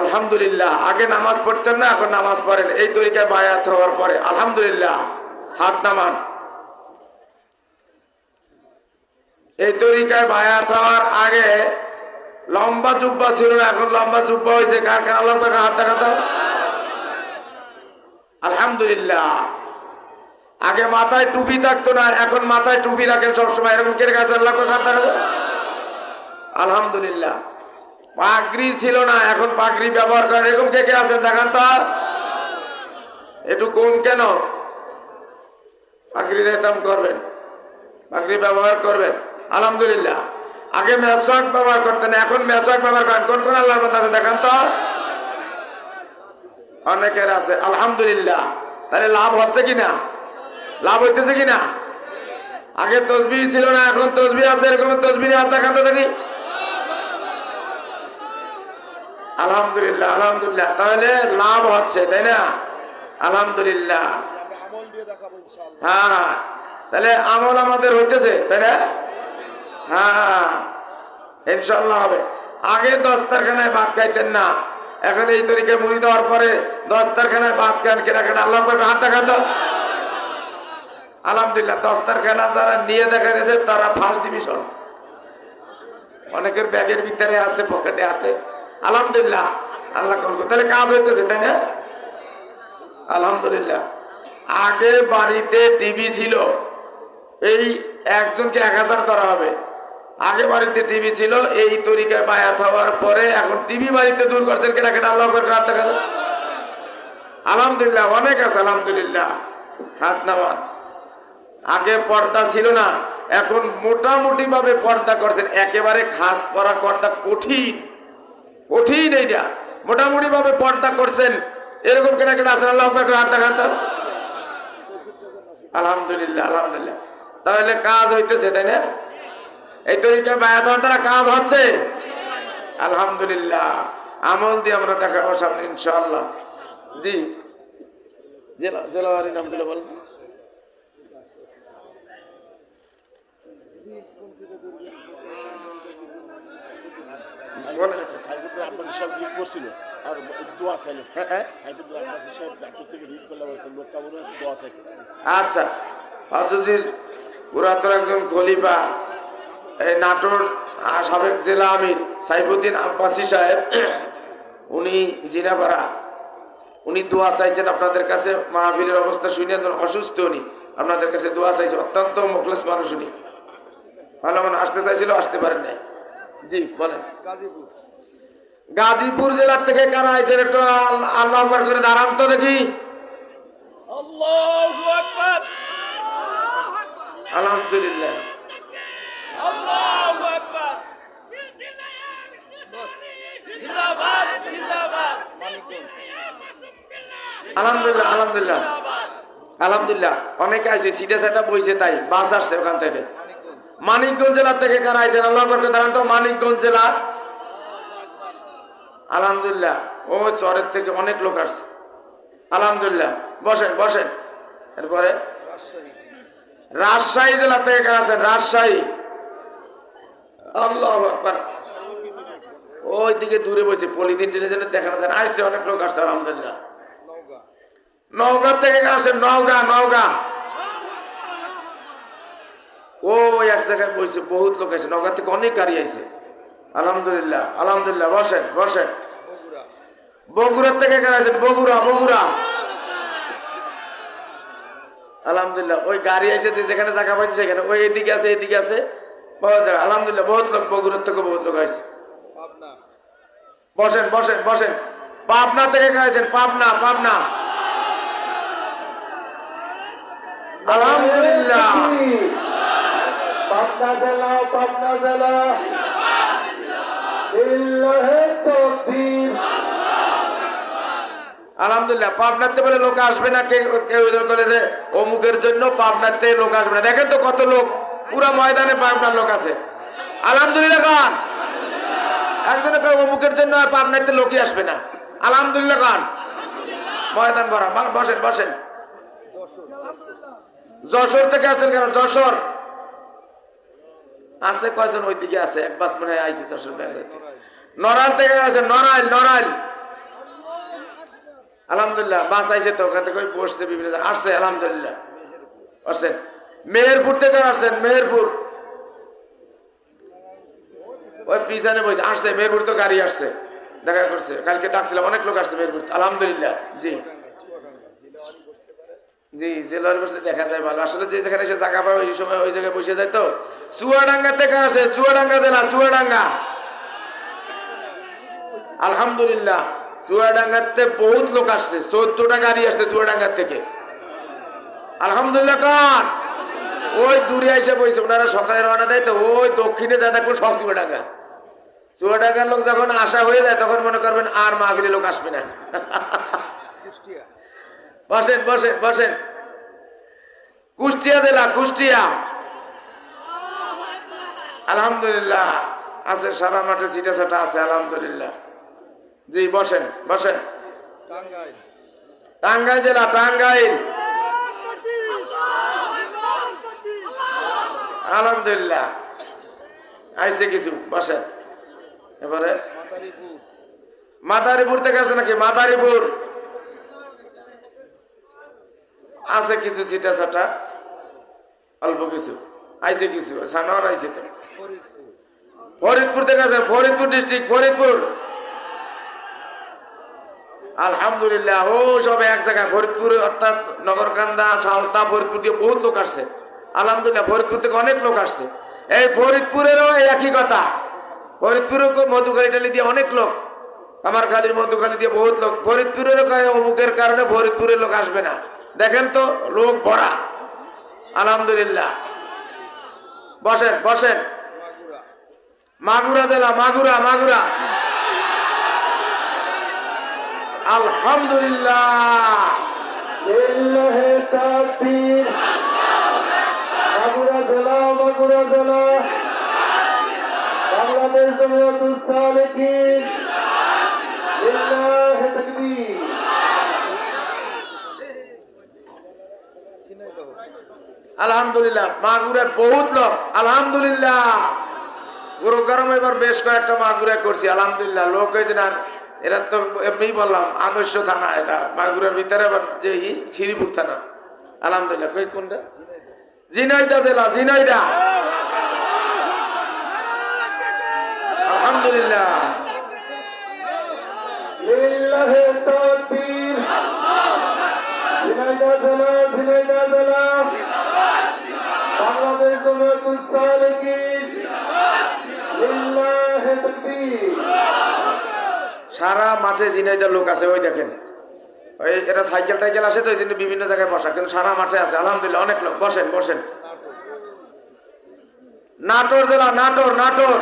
আলহামদুলিল্লাহ, আগে নামাজ পড়তেন না, এখন নামাজ পড়েন। এই তরিকায় বায়াত হওয়ার পরে, আলহামদুলিল্লাহ, হাত নামান। এই তরিকায় বায়াত হওয়ার আগে লম্বা জুব্বা ছিল না, এখন লম্বা জুব্বা হয়েছে। কার কার? আল্লাহ পাকের হাত দেখাতো। আলহামদুলিল্লাহ। আগে মাথায় টুপি থাকতো না, এখন মাথায় টুপি রাখেন সবসময়। এরকম কেটে গেছে, আল্লাহ হাত দেখাতো। আলহামদুলিল্লাহ। পাগড়ি ছিল না, এখন পাগড়ি ব্যবহার করেন। এরকম কে কে আছেন? দেখান তো। একটু কম কেন? পাগড়ি রেতাম করবেন। পাগড়ি ব্যবহার করবেন। আলহামদুলিল্লাহ। আগে মেসওয়াক ব্যবহার করতেন, এখন মেসওয়াক ব্যবহার করেন। কোন কোন আল্লাহর মধ্যে আছে? দেখান তো। অনেকের আছে। আলহামদুলিল্লাহ। তাহলে লাভ হচ্ছে কিনা? লাভ হইতেছে কিনা? আগে তসবি ছিল না, এখন তসবি আছে। এরকম তসবি হাত দেখান তো দেখি। আলহামদুলিল্লাহ আলহামদুলিল্লাহ। তাহলে লাভ হচ্ছে, তাই না? আলহামদুলিল্লাহ। হ্যাঁ তাহলে আমল আমাদের হইতেছে, তাই না? হ্যাঁ ইনশাল্লাহ হবে। আগে দস্তারখানায় ভাত খাইতেন না। এখন এই তরিকে মুড়ি দেওয়ার পরে দস্তারখানায় ভাত খান কেনাকাটা, আল্লাহ করে হাত দেখা তো আলহামদুলিল্লাহ, দস্তারখানা যারা নিয়ে দেখা গেছে, তারা ফার্স্ট ডিভিশন অনেকের ব্যাগের ভিতরে আছে, পকেটে আছে। আলহামদুলিল্লাহ। আল্লাহ করব তাহলে কাজ হইতেছে, তাই না? আলহামদুলিল্লাহ। আগে বাড়িতে টিভি ছিল, এই একজনকে এক হাজার ধরা হবে। আগে বাড়িতে টিভি ছিল, এই তরিকায় বায়াত হওয়ার পরে এখন টিভি বাড়িতে দূর করছেন কেনা কেটা, আল্লাহ করে হাত দেখা আলহামদুলিল্লাহ, অনেক আছে, আলহামদুলিল্লাহ। হাত নামান। আগে পর্দা ছিল না, এখন মোটামুটি ভাবে পর্দা করছেন। একেবারে খাস পরা পর্দা কঠিন। কঠিন এইটা। মোটামুটি ভাবে পর্দা করছেন। এরকম কেনা কেনা আছেন? আল্লাহ হাত দেখান আলহামদুলিল্লাহ আলহামদুলিল্লাহ। তাহলে কাজ হইতেছে, তাই না? এই তরিকা বায়াত হওয়ার দ্বারা কাজ হচ্ছে। আলহামদুলিল্লাহ। আমল দিয়ে আমরা দেখাবো সামনে, ইনশাআল্লাহ। জি। জেলা নাম দিলে বলেন। বলেন। আব্বাস সাহেব রিট করছিল। আর দোয়া চাইলে। হ্যাঁ, হ্যাঁ। আব্বাস সাহেব ডাক্তার থেকে রিট করলে লোক কামড় দোয়া চাইছে। আচ্ছা হজরতির পুরাতন একজন খলিফা এই নাটোর সাবেক জেলা আমির সাইফুদ্দিন আব্বাসী সাহেব উনি জিনাপাড়া উনি দোয়া চাইছেন আপনাদের কাছে। মাহবীরের অবস্থা শুনে অসুস্থ উনি আপনাদের কাছে দোয়া চাইছে। অত্যন্ত মুখলেস মানুষ উনি। ভালো মানে আসতে চাইছিল আসতে পারেন নাই। জি বলেন। গাজীপুর। গাজীপুর জেলার থেকে কারা আইছেন একটু আল- আল্লাহ আকবার করে দাঁড়ান তো দেখি। আলহামদুলিল্লাহ। আকবার। আলহামদুলিল্লাহ আলহামদুলিল্লাহ। আলহামদুলিল্লাহ। অনেকে আছে সিটে সেটা বইছে তাই বাস আসছে ওখান থেকে। মানিকগঞ্জ। জেলা থেকে কারা আইছেন? আল্লাহ করকে দাঁড়ান তো মানিকগঞ্জ জেলা। আলহামদুলিল্লাহ। ও চরের থেকে অনেক লোক আসছে। আলহামদুলিল্লাহ। বসেন বসেন। এরপরে? রাজশাহী জেলা থেকে কারা আছেন রাজশাহী। আল্লাহ ওই দিকে দূরে বসে পলিথিন টেনে যেন দেখানো যায় আসছে অনেক লোক আসছে, আলহামদুলিল্লাহ। নওগাঁ থেকে কারা আসে নওগাঁ নওগাঁ। ও, এক জায়গায় বসে বহুত লোক আছে নওগাঁ থেকে অনেক গাড়ি আইছে। আলহামদুলিল্লাহ আলহামদুলিল্লাহ। বসেন বসেন। বগুড়ার থেকে কারা আছেন বগুড়া বগুড়া। আলহামদুলিল্লাহ ওই গাড়ি এসে যেখানে জায়গা পাইছে সেখানে ওই এদিকে আছে এদিকে আছে। পাওয়া যায় আলহামদুলিল্লাহ বহুত লোক বগুড়ার থেকে বহুত লোক আসছে। বসেন বসেন বসেন। পাবনা থেকে গেছেন পাবনা পাবনা। আলহামদুলিল্লাহ। পাবনা জেলা পাবনা জেলা ইল্লাহে তকবীর আলহামদুলিল্লাহ, পাবনাতে বলে লোক আসবে না কেউ করে যে অমুকের জন্য পাবনাতে লোক আসবে না। দেখেন তো কত লোক, পুরা ময়দানে পাবনার লোক আছে। আলহামদুলিল্লাহ খান। একজনে কেউ অমুকের জন্য পাবনাতে লোকই আসবে না। আলহামদুলিল্লাহ খান। ময়দান ভরা বসেন বসেন। যশোর থেকে আসছেন কেন? যশোর। আছে কয়জন ওইদিকে আছে? এক বাস মনে হয় আইসি যশোর ব্যাংক থেকে আছে নড়াইল নড়াইল। আলহামদুলিল্লাহ বাঁচাইছে তো ওখান থেকে বসছে বিভিন্ন। আসছে, আলহামদুলিল্লাহ। আসছেন। মেহেরপুর থেকে আসছেন, মেহেরপুর। ওই পিছনে বসে আসছে, মেহেরপুর তো গাড়ি আসছে। দেখা করছে, কালকে ডাকছিলাম, অনেক লোক আসছে মেহেরপুর। আলহামদুলিল্লাহ, জি। জি, জেলার বসলে দেখা যায় ভালো। আসলে যে যেখানে সে জায়গা পাবে, ওই সময় ওই জায়গায় বসে যায় তো। চুয়াডাঙ্গা থেকে আসে চুয়াডাঙ্গা জেলা, চুয়াডাঙ্গা। আলহামদুলিল্লাহ। চুয়াডাঙ্গাতে বহুত লোক আসছে চোদ্দটা গাড়ি আসছে চুয়াডাঙ্গার থেকে। আলহামদুলিল্লাহ কান ওই দূরে এসে বইছে ওনারা সকালে রওনা দেয় তো ওই দক্ষিণে যা দেখবেন সব চুয়াডাঙ্গা। চুয়াডাঙ্গার লোক যখন আসা হয়ে যায় তখন মনে করবেন আর মাহবিলে লোক আসবে না। বসেন বসেন বসেন। কুষ্টিয়া জেলা কুষ্টিয়া। আলহামদুলিল্লাহ আছে সারা মাঠে চিটা চাটা আছে আলহামদুলিল্লাহ। জি বসেন বসেন। টাঙ্গাইল। জেলা টাঙ্গাইল। আলহামদুলিল্লাহ। আইসে কিছু বসেন। এবারে? মাদারীপুর। থেকে আছে নাকি? মাদারীপুর। আছে কিছু চিটা চাটা অল্প কিছু। আইসে কিছু সানোয়ার আইছে তো। ফরিদপুর। থেকে আছে ফরিদপুর ডিস্ট্রিক্ট ফরিদপুর। আলহামদুলিল্লাহ, ও সব এক জায়গায় ফরিদপুর অর্থাৎ নগরকান্দা সালতা ফরিদপুর দিয়ে বহুত লোক আসছে। আলহামদুলিল্লাহ ফরিদপুর থেকে অনেক লোক আসছে। এই ফরিদপুরেরও একই কথা। ফরিদপুরেও মধুখালী দিয়ে অনেক লোক আমার খালির মধুখালী দিয়ে বহুত লোক। ফরিদপুরেরও অমুকের কারণে ফরিদপুরের লোক আসবে না। দেখেন তো লোক ভরা। আলহামদুলিল্লাহ। বসেন বসেন। মাগুরা জেলা, মাগুরা মাগুরা। আলহামদুলিল্লাহ। মাগুরা আলহামদুলিল্লাহ। মাগুরায় বহুত লোক। আলহামদুলিল্লাহ। পুরো গরম এবার বেশ কয়েকটা মাগুরা করছি। আলহামদুলিল্লাহ। লোক হয়েছে না এরা তো এমনি বললাম, আদর্শ থানা এটা, মাগুরার ভিতরে আবার যে শ্রীপুর থানা। আলহামদুলিল্লাহ কোনটা? জিনাইদা জেলা জিনাইদা আলহামদুলিল্লাহ। বাংলাদেশ সারা মাঠে জিনাইদার লোক আছে, ওই দেখেন। ওই এরা সাইকেল টাইকেল আসে তো ওই জন্য বিভিন্ন জায়গায় বসা, কিন্তু সারা মাঠে আছে, আলহামদুলিল্লাহ, অনেক লোক। বসেন বসেন। নাটোর জেলা, নাটোর নাটোর।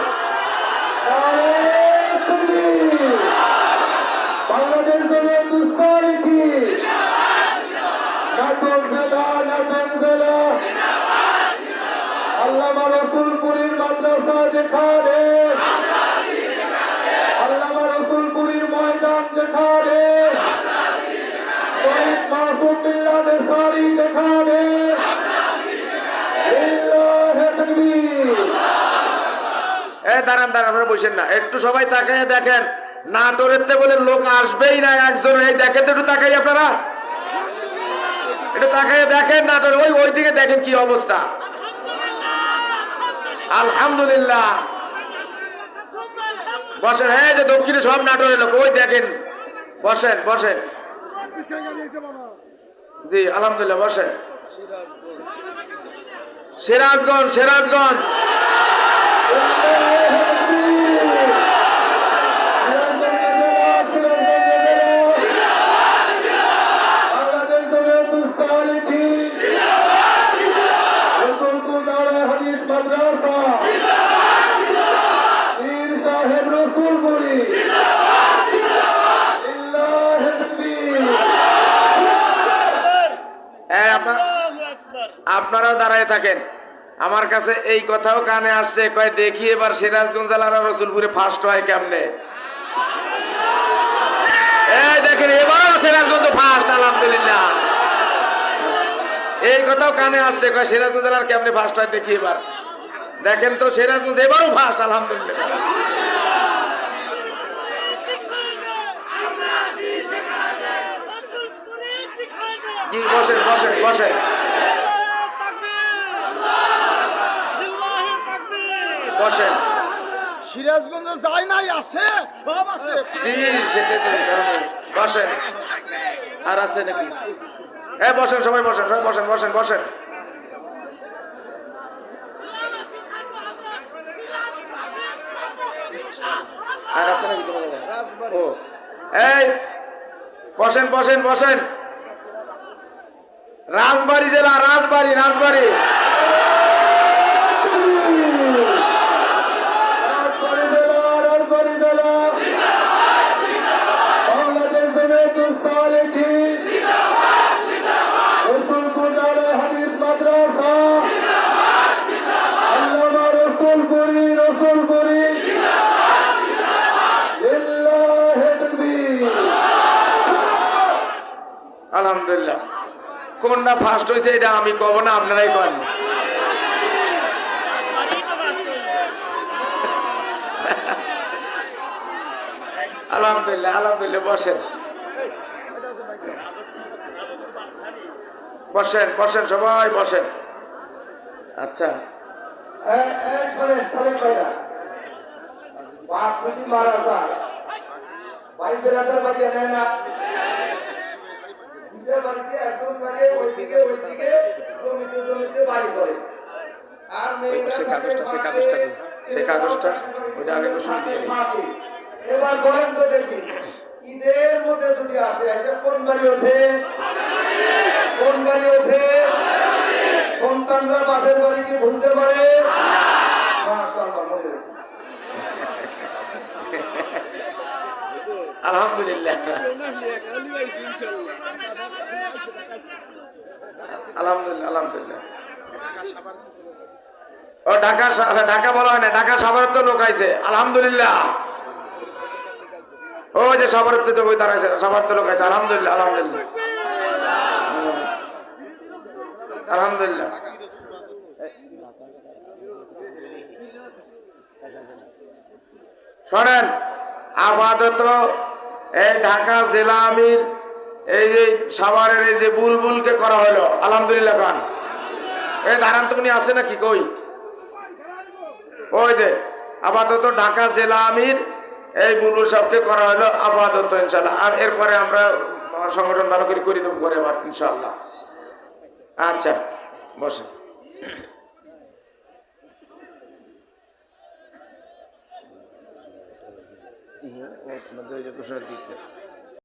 এ, দাঁড়ান দাঁড়ান, আপনারা বসেন না। একটু সবাই তাকাইয়ে দেখেন। নাটোরের তে বলে লোক আসবেই না একজন এই দেখেন তো একটু তাকাই আপনারা। একটু তাকাইয়ে দেখেন নাটোর। ওই ওই দিকে দেখেন কি অবস্থা। আলহামদুলিল্লাহ। বসেন হ্যাঁ যে দক্ষিণে সব নাটোরের লোক, ওই দেখেন। বসেন বসেন। জি আলহামদুলিল্লাহ বসেন। সিরাজগঞ্জ সিরাজগঞ্জ। দাঁড়ায় থাকেন। আমার কাছে এই কথাও কানে আসছে কয় দেখি এবার সিরাজগঞ্জ জেলার রসুলপুরে ফার্স্ট হয় কেমনে? এই দেখেন এবারও সিরাজগঞ্জ ফার্স্ট আলহামদুলিল্লাহ। এই কথাও কানে আসছে কয় সিরাজগঞ্জ জেলার কেমনে ফার্স্ট হয় দেখি এবার। দেখেন তো সিরাজগঞ্জ এবারও ফার্স্ট আলহামদুলিল্লাহ। কি বসেন বসেন বসেন। বসেন। সিরাজগঞ্জ যায় নাই আছে সব আছে। জি তো বসেন। আর আছে নাকি? এ বসেন সবাই বসেন সবাই বসেন বসেন বসেন। আর আছে নাকি ও। এই বসেন বসেন বসেন। রাজবাড়ি জেলা রাজবাড়ি রাজবাড়ী জেলা রাজবাড়ী জেলা বাংলাদেশ জমিয়তুল সালেহীন রসুলপুর দারে হাদিস মাদ্রাসা আল্লামা রসুলপুরি রসুলপুরি লিল্লাহি তাকবীর আলহামদুলিল্লাহ। কোনটা ফার্স্ট হয়েছে এটা আমি কব না, আপনারাই করেন আলহামদুলিল্লাহ আলহামদুলিল্লাহ, বসেন। বসেন বসেন সবাই, বসেন। আচ্ছা। মারা বাড়িতে নেয় না। দুইটা বাড়িতে একজন থাকে, ওইদিকে, ওইদিকে, জমিতে, জমিতে বাড়ি করে। আর মেয়েরা সেই কাগজটা, সেই মাঠে, কাগজটা কই? কাগজটা? ওইটা আগে গোসল দিয়ে নিই। এবার বলেন তো দেখি ঈদের মধ্যে যদি আসে এসে কোন বাড়ি ওঠে কোন বাড়ি ওঠে সন্তানরা বাপের বাড়ি কি ভুলতে পারে মনে। আলহামদুলিল্লাহ আলহামদুলিল্লাহ আলহামদুলিল্লাহ। ও ঢাকা ঢাকা বলা হয় না, ঢাকা সাভারের তো লোক আইছে, আলহামদুলিল্লাহ। ও যে সাভারের তো ওই তারা আইছে সাভার তো লোক আইছে, আলহামদুলিল্লাহ আলহামদুলিল্লাহ। আলহামদুলিল্লাহ। শোনেন, আপাতত এই ঢাকা জেলা আমির এই যে সাভারের এই যে বুলবুলকে করা হলো, আলহামদুলিল্লাহ খান এই দাঁড়ান তুমি আছে নাকি? কই? ওই যে, আপাতত ঢাকা জেলা আমির, এই বুলবুল সবকে করা হলো আপাতত ইনশাল্লাহ আর এরপরে আমরা সংগঠন ভালো করে করে দেবো পরে আবার ইনশাল্লাহ আচ্ছা বসেন। আমাদের